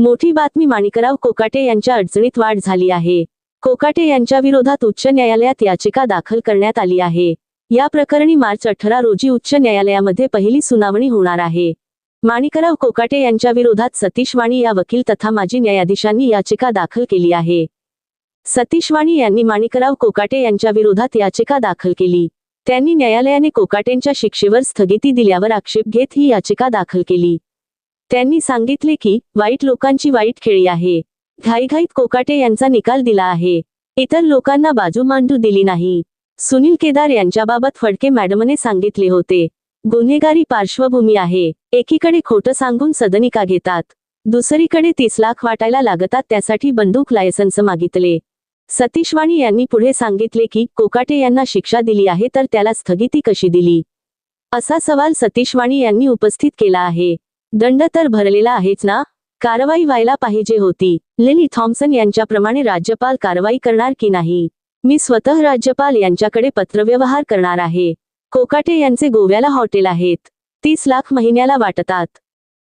मोठी बातमी माणिकराव कोकाटे यांच्या अडचणीत वाढ झाली आहे. कोकाटे यांच्या विरोधात उच्च न्यायालयात याचिका दाखल करण्यात आली आहे. या प्रकरणी मार्च अठरा रोजी उच्च न्यायालयामध्ये पहिली सुनावणी होणार आहे. माणिकराव कोकाटे यांच्या विरोधात सतीश वाणी या वकील तथा माजी न्यायाधीशांनी याचिका दाखल केली आहे. सतीश वाणी यांनी माणिकराव कोकाटे यांच्या विरोधात याचिका दाखल केली. त्यांनी न्यायालयाने कोकाटेंच्या शिक्षेवर स्थगिती दिल्यावर आक्षेप घेत ही याचिका दाखल केली. त्यांनी सांगितले की वाईट लोकांची वाईट खेळी आहे. घाईघाईत कोकाटे यांचा निकाल दिला आहे. इतर लोकांना बाजू मांडू दिली नाही. सुनील केदार यांच्याबाबत फडके मॅडमने सांगितले होते. गुन्हेगारी पार्श्वभूमी आहे. एकीकडे खोटं सांगून सदनिका घेतात. दुसरीकडे तीस लाख वाटायला लागतात त्यासाठी बंदूक लायसन्स मागितले. सतीश वाणी यांनी पुढे सांगितले की कोकाटे यांना शिक्षा दिली आहे तर त्याला स्थगिती कशी दिली? असा सवाल सतीश वाणी यांनी उपस्थित केला आहे. दंड तर भरलेला आहेच ना? कारवाई व्हायला पाहिजे होती. लिली थॉम्सन यांच्याप्रमाणे राज्यपाल कारवाई करणार की नाही? मी स्वतः राज्यपाल यांच्याकडे पत्रव्यवहार करणार आहे. कोकाटे यांचे गोव्याला हॉटेल आहेत. तीस लाख महिन्याला वाटतात.